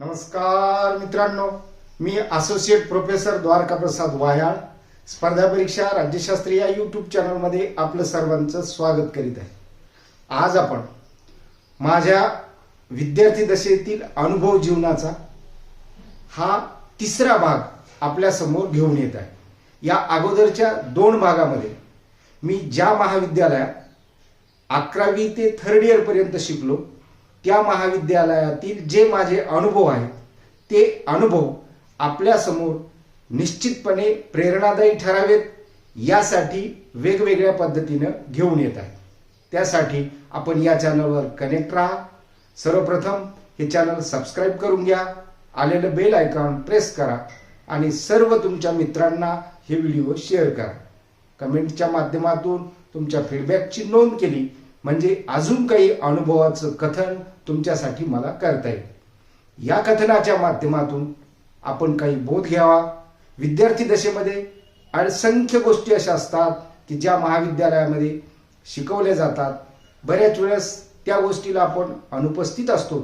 नमस्कार मित्रांनो. मी असोसिएट प्रोफेसर द्वारका प्रसाद वायाळ स्पर्धा परीक्षा राज्यशास्त्री या युट्यूब चॅनलमध्ये आपलं सर्वांचं स्वागत करीत आहे. आज आपण माझ्या विद्यार्थी दशेतील अनुभव जीवनाचा हा तिसरा भाग आपल्यासमोर घेऊन येत आहे. या अगोदरच्या दोन भागामध्ये मी ज्या महाविद्यालयात अकरावी ते थर्ड इयर पर्यंत शिकलो त्या महाविद्यालयातील जे माझे अनुभव आहेत ते अनुभव आपल्यासमोर निश्चितपणे प्रेरणादायी ठरावेत यासाठी वेगवेगळ्या पद्धतीनं घेऊन येत आहे त्यासाठी आपण या चॅनलवर कनेक्ट राहा. सर्वप्रथम हे चॅनल सबस्क्राईब करून घ्या. आलेलं बेल आयकॉन प्रेस करा आणि सर्व तुमच्या मित्रांना हे व्हिडिओ शेअर करा. कमेंटच्या माध्यमातून तुमच्या फीडबॅकची नोंद केली म्हणजे अजून काही अनुभवाचं कथन तुमच्यासाठी मला करता येईल. या कथनाच्या माध्यमातून आपण काही बोध घ्यावा. विद्यार्थी दशेमध्ये असंख्य गोष्टी अशा असतात की ज्या महाविद्यालयामध्ये शिकवल्या जातात. बऱ्याच वेळेस त्या गोष्टीला आपण अनुपस्थित असतो.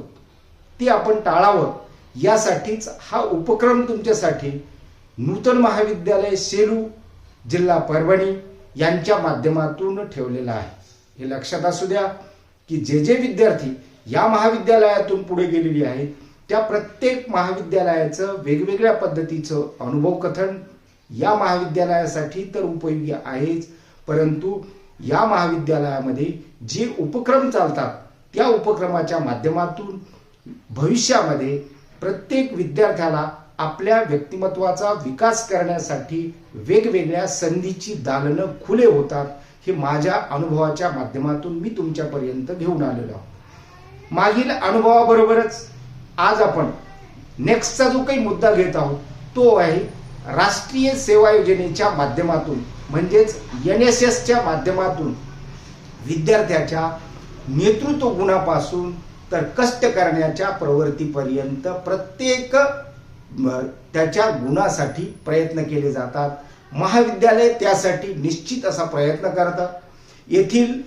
ती आपण टाळावं. यासाठीच हा उपक्रम तुमच्यासाठी नूतन महाविद्यालय सेलू जिल्हा परभणी यांच्या माध्यमातून ठेवलेला आहे. हे लक्षात असू द्या की जे जे विद्यार्थी या महाविद्यालयातून पुढे गेलेली आहेत त्या प्रत्येक महाविद्यालयाचं वेगवेगळ्या पद्धतीचं अनुभव कथन या महाविद्यालयासाठी तर उपयोगी आहेच. परंतु या महाविद्यालयामध्ये जे उपक्रम चालतात त्या उपक्रमाच्या माध्यमातून भविष्यामध्ये प्रत्येक विद्यार्थ्याला आपल्या व्यक्तिमत्वाचा विकास करण्यासाठी वेगवेगळ्या संधीची दालनं खुले होतात. हे माझ्या अनुभवाच्या माध्यमातून मी तुमच्यापर्यंत घेऊन आलेलो आहोत. मागील अनुभवाबरोबरच आज आपण नेक्स्टचा जो काही मुद्दा घेत आहोत तो आहे राष्ट्रीय सेवा योजनेच्या माध्यमातून म्हणजेच एन एस एसच्या माध्यमातून विद्यार्थ्याच्या नेतृत्व गुणापासून तर कष्ट करण्याच्या प्रवृत्तीपर्यंत प्रत्येक त्याच्या गुणासाठी प्रयत्न केले जातात. महाविद्यालय त्यासाठी निश्चित असा प्रयत्न करतात. येथील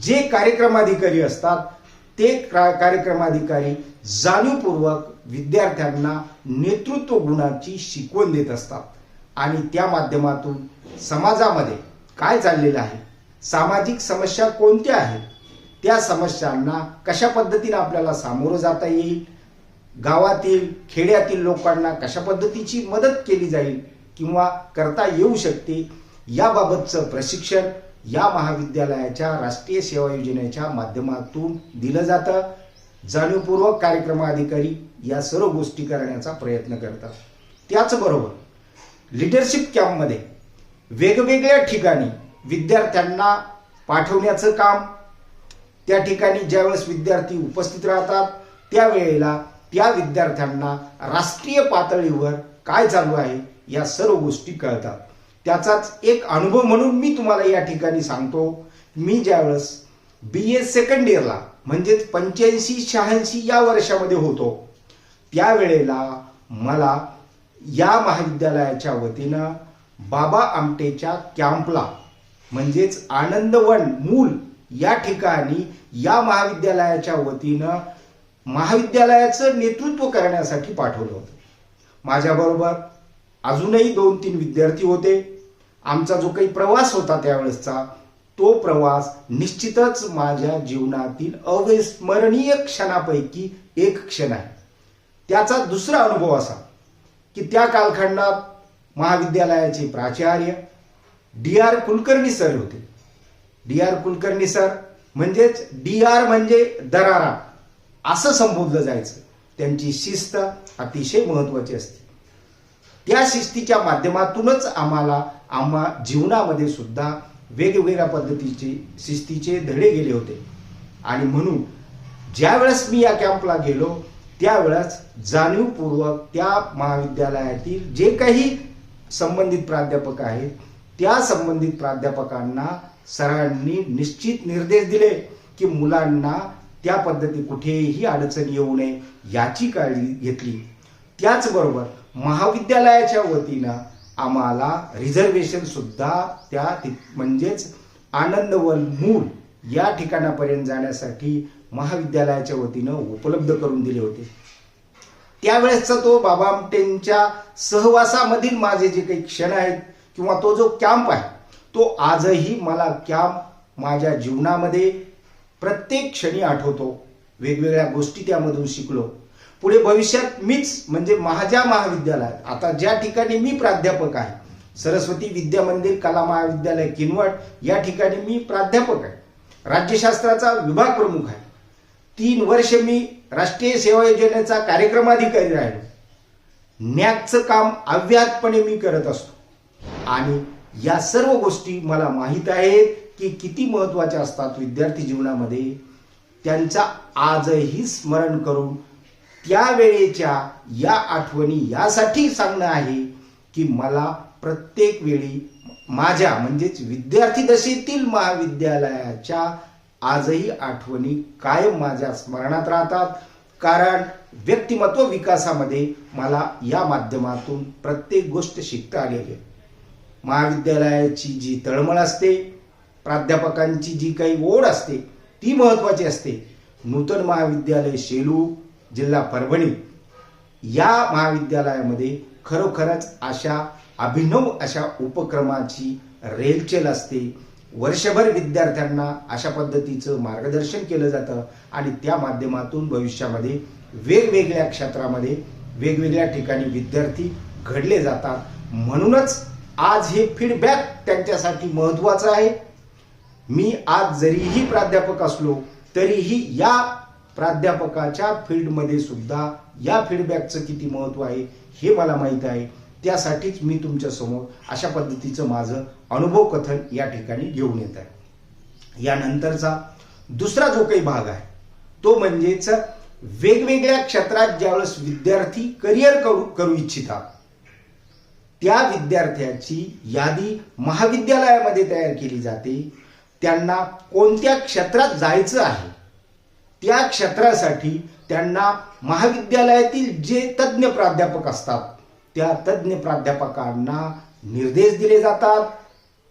जे कार्यक्रमाधिकारी असतात ते कार्यक्रमाधिकारी जाणीवपूर्वक विद्यार्थ्यांना नेतृत्व गुणाची शिकवण देत असतात. आणि त्या माध्यमातून समाजामध्ये काय चाललेलं आहे? सामाजिक समस्या कोणत्या आहेत? त्या समस्यांना कशा पद्धतीने आपल्याला सामोरं जाता येईल? गावातील खेड्यातील लोकांना कशा पद्धतीची मदत केली जाईल? किंवा करता येऊ शकते याबाबतचं प्रशिक्षण या महाविद्यालयाच्या राष्ट्रीय सेवा योजनेच्या माध्यमातून दिलं जातं. जाणीवपूर्वक कार्यक्रमाधिकारी या सर्व गोष्टी करण्याचा प्रयत्न करतात. त्याचबरोबर लिडरशिप कॅम्पमध्ये वेगवेगळ्या ठिकाणी विद्यार्थ्यांना पाठवण्याचं काम त्या ठिकाणी ज्यावेळेस विद्यार्थी उपस्थित राहतात त्यावेळेला त्या विद्यार्थ्यांना राष्ट्रीय पातळीवर काय चालू आहे या सर्व गोष्टी कळतात. त्याचाच एक अनुभव म्हणून मी तुम्हाला या ठिकाणी सांगतो. मी ज्यावेळेस बी ए सेकंड इयरला म्हणजेच पंच्याऐंशी शहाऐंशी या वर्षामध्ये होतो त्यावेळेला मला या महाविद्यालयाच्या वतीनं बाबा आमटेच्या कॅम्पला म्हणजेच आनंदवन मूल या ठिकाणी या महाविद्यालयाच्या वतीनं महाविद्यालयाचं नेतृत्व करण्यासाठी पाठवलं होतं. माझ्याबरोबर अजूनही दोन तीन विद्यार्थी होते. आमचा जो काही प्रवास होता त्यावेळेसचा तो प्रवास निश्चितच माझ्या जीवनातील अविस्मरणीय क्षणापैकी एक क्षण आहे. त्याचा दुसरा अनुभव असा की त्या कालखंडात महाविद्यालयाचे प्राचार्य डी आर कुलकर्णी सर होते. डी आर कुलकर्णी सर म्हणजेच डी आर म्हणजे दरारा असं संबोधलं जायचं. त्यांची शिस्त अतिशय महत्वाची असते. त्या शिस्तीच्या माध्यमातूनच आम्हाला आम्हा जीवनामध्ये सुद्धा वेगवेगळ्या पद्धतीचे शिस्तीचे धडे गेले होते. आणि म्हणून ज्यावेळेस मी या कॅम्पला गेलो त्यावेळेस जाणीवपूर्वक त्या महाविद्यालयातील जे काही संबंधित प्राध्यापक आहेत त्या संबंधित प्राध्यापकांना सरांनी निश्चित निर्देश दिले की मुलांना त्या पद्धती कुठेही अडचण येऊ नये याची काळजी घेतली. त्याचबरोबर महाविद्यालयाच्या वतीनं आम्हाला रिझर्वेशन सुद्धा त्या म्हणजेच आनंदवन मूल या ठिकाणापर्यंत जाण्यासाठी महाविद्यालयाच्या वतीनं उपलब्ध करून दिले होते. त्यावेळेसचा तो बाबा आमटेंच्या सहवासामधील माझे जे काही क्षण आहेत किंवा तो जो कॅम्प आहे तो आजही मला कॅम्प माझ्या जीवनामध्ये प्रत्येक क्षणी आठवतो. वेगवेगळ्या गोष्टी त्यामधून शिकलो. पुढे भविष्यात मीच म्हणजे माझ्या महाविद्यालयात आता ज्या ठिकाणी मी प्राध्यापक आहे सरस्वती विद्या मंदिर कला महाविद्यालय किनवट या ठिकाणी मी प्राध्यापक आहे. राज्यशास्त्राचा विभाग प्रमुख आहे. तीन वर्ष मी राष्ट्रीय सेवा योजनेचा कार्यक्रमाधिकारी राहिलो. नॅकचं काम अव्याहतपणे मी करत असतो. आणि या सर्व गोष्टी मला माहीत आहेत. की किती महत्त्वाच्या असतात विद्यार्थी जीवनामध्ये त्यांचा आजही स्मरण करून त्यावेळेच्या या आठवणी यासाठी सांगणं आहे की मला प्रत्येक वेळी माझ्या म्हणजेच विद्यार्थी दशेतील महाविद्यालयाच्या आजही आठवणी कायम माझ्या स्मरणात राहतात. कारण व्यक्तिमत्व विकासामध्ये मला या माध्यमातून प्रत्येक गोष्ट शिकता आलेली आहे. महाविद्यालयाची जी तळमळ असते प्राध्यापकांची जी काही ओढ असते ती महत्वाची असते. नूतन महाविद्यालय शेलू जिल्हा परभणी या महाविद्यालयामध्ये खरोखरच अशा अभिनव अशा उपक्रमाची रेलचेल असते. वर्षभर विद्यार्थ्यांना अशा पद्धतीचं मार्गदर्शन केलं जातं आणि त्या माध्यमातून भविष्यामध्ये वेगवेगळ्या क्षेत्रामध्ये वेगवेगळ्या ठिकाणी विद्यार्थी घडले जातात. म्हणूनच आज हे फीडबॅक त्यांच्यासाठी महत्वाचं आहे. मी आज जरीही प्राध्यापक असलो तरीही या प्राध्यापकाच्या फील्डमध्ये सुद्धा या फीडबॅकचं किती महत्त्व आहे हे मला माहीत आहे. त्यासाठीच मी तुमच्यासमोर अशा पद्धतीचं माझं अनुभव कथन या ठिकाणी घेऊन येत आहे. यानंतरचा दुसरा जो काही भाग आहे तो म्हणजेच वेगवेगळ्या क्षेत्रात ज्यावेळेस विद्यार्थी करिअर करू करू इच्छितात त्या विद्यार्थ्याची यादी महाविद्यालयामध्ये तयार केली जाते. त्यांना कोणत्या क्षेत्रात जायचं आहे त्या क्षेत्रासाठी त्यांना महाविद्यालयातील जे तज्ज्ञ प्राध्यापक असतात त्या तज्ज्ञ प्राध्यापकांना निर्देश दिले जातात.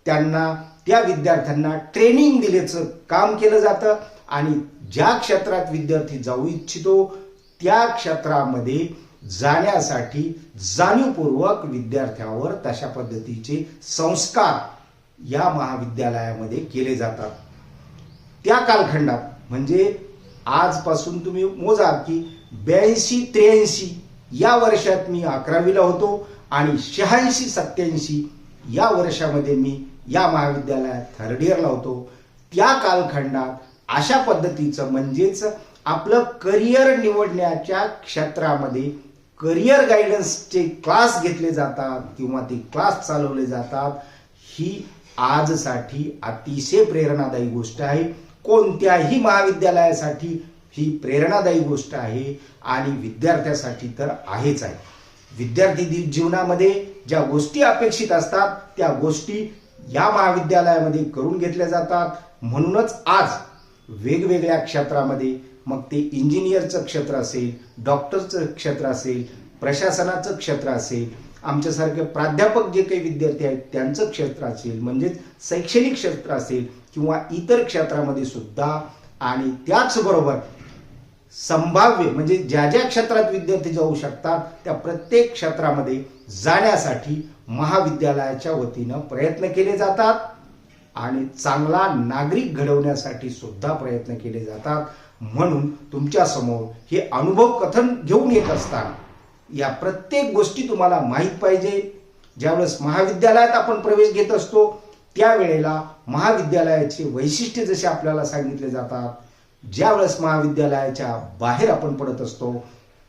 त्यांना त्या विद्यार्थ्यांना ट्रेनिंग दिल्याचं काम केलं जातं आणि ज्या क्षेत्रात विद्यार्थी जाऊ इच्छितो त्या क्षेत्रामध्ये जाण्यासाठी जाणीवपूर्वक विद्यार्थ्यावर तशा पद्धतीचे संस्कार या महाविद्यालयामध्ये केले जातात. त्या कालखंडात म्हणजे आजपासून तुम्ही मोजा की ब्याऐंशी त्र्याऐंशी या वर्षात मी अकरावीला होतो आणि शहाऐंशी सत्याऐंशी या वर्षामध्ये मी या महाविद्यालयात थर्ड इयरला होतो. त्या कालखंडात अशा पद्धतीचं म्हणजेच आपलं करिअर निवडण्याच्या क्षेत्रामध्ये करिअर गायडन्सचे क्लास घेतले जातात किंवा ते क्लास चालवले जातात ही आजसाठी अतिशय प्रेरणादायी गोष्ट आहे. कोणत्याही महाविद्यालयासाठी ही प्रेरणादायी गोष्ट आहे आणि विद्यार्थ्यासाठी तर आहेच आहे. विद्यार्थी जीवनामध्ये ज्या गोष्टी अपेक्षित असतात त्या गोष्टी या महाविद्यालयामध्ये करून घेतल्या जातात. म्हणूनच आज वेगवेगळ्या क्षेत्रामध्ये मग ते इंजिनियरचं क्षेत्र असेल डॉक्टरचं क्षेत्र असेल प्रशासनाचं क्षेत्र असेल आमच्यासारखे प्राध्यापक जे काही विद्यार्थी आहेत त्यांचं क्षेत्र असेल म्हणजेच शैक्षणिक क्षेत्र असेल किंवा इतर क्षेत्रामध्ये सुद्धा आणि त्याचबरोबर संभाव्य म्हणजे ज्या ज्या क्षेत्रात विद्यार्थी जाऊ शकतात त्या प्रत्येक क्षेत्रामध्ये जाण्यासाठी महाविद्यालयाच्या वतीनं प्रयत्न केले जातात आणि चांगला नागरिक घडवण्यासाठी सुद्धा प्रयत्न केले जातात. म्हणून तुमच्यासमोर हे अनुभव कथन घेऊन येत असताना या प्रत्येक गोष्टी तुम्हाला माहीत पाहिजे. ज्यावेळेस महाविद्यालयात आपण प्रवेश घेत असतो त्यावेळेला महाविद्यालयाचे वैशिष्ट्य जसे आपल्याला सांगितले जातात ज्यावेळेस महाविद्यालयाच्या बाहेर आपण पडत असतो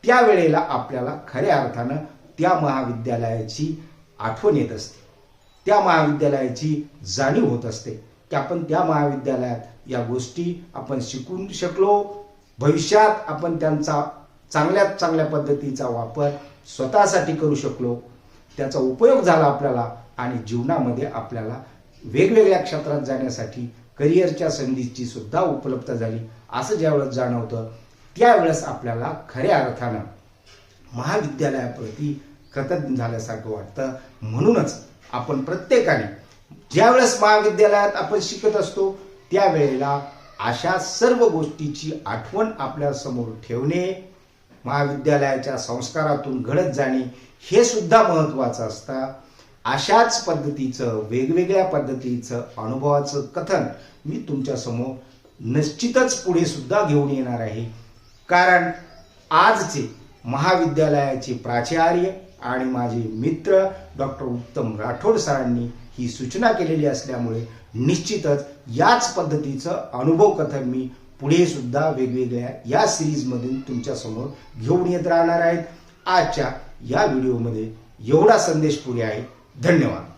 त्यावेळेला आपल्याला खऱ्या अर्थानं त्या महाविद्यालयाची आठवण येत असते. त्या महाविद्यालयाची जाणीव होत असते की आपण त्या महाविद्यालयात या गोष्टी आपण शिकून शकलो भविष्यात आपण त्यांचा चांगल्यात चांगल्या पद्धतीचा वापर स्वतःसाठी करू शकलो. त्याचा उपयोग झाला आपल्याला आणि जीवनामध्ये आपल्याला वेगवेगळ्या क्षेत्रात जाण्यासाठी करिअरच्या संधीची सुद्धा उपलब्ध झाली. असं ज्यावेळेस जाणवतं त्यावेळेस आपल्याला खऱ्या अर्थानं महाविद्यालयाप्रती कृतज्ञ झाल्यासारखं वाटतं. म्हणूनच आपण प्रत्येकाने ज्यावेळेस महाविद्यालयात आपण शिकत असतो त्यावेळेला अशा सर्व गोष्टीची आठवण आपल्यासमोर ठेवणे महाविद्यालयाच्या संस्कारातून घडत जाणे हे सुद्धा महत्वाचं असतं. अशाच पद्धतीचं वेगवेगळ्या पद्धतीचं अनुभवाचं कथन मी तुमच्यासमोर निश्चितच पुढे सुद्धा घेऊन येणार आहे. कारण आजचे महाविद्यालयाचे प्राचार्य आणि माझे मित्र डॉक्टर उत्तम राठोड सरांनी ही सूचना केलेली असल्यामुळे निश्चितच याच पद्धतीचं अनुभव कथन मी पुढे सुद्धा वेगवेगळ्या या सिरीजमधून तुमच्यासमोर घेऊन येत राहणार आहेत. आजच्या या व्हिडिओमध्ये एवढा संदेश पुढे आहे. धन्यवाद.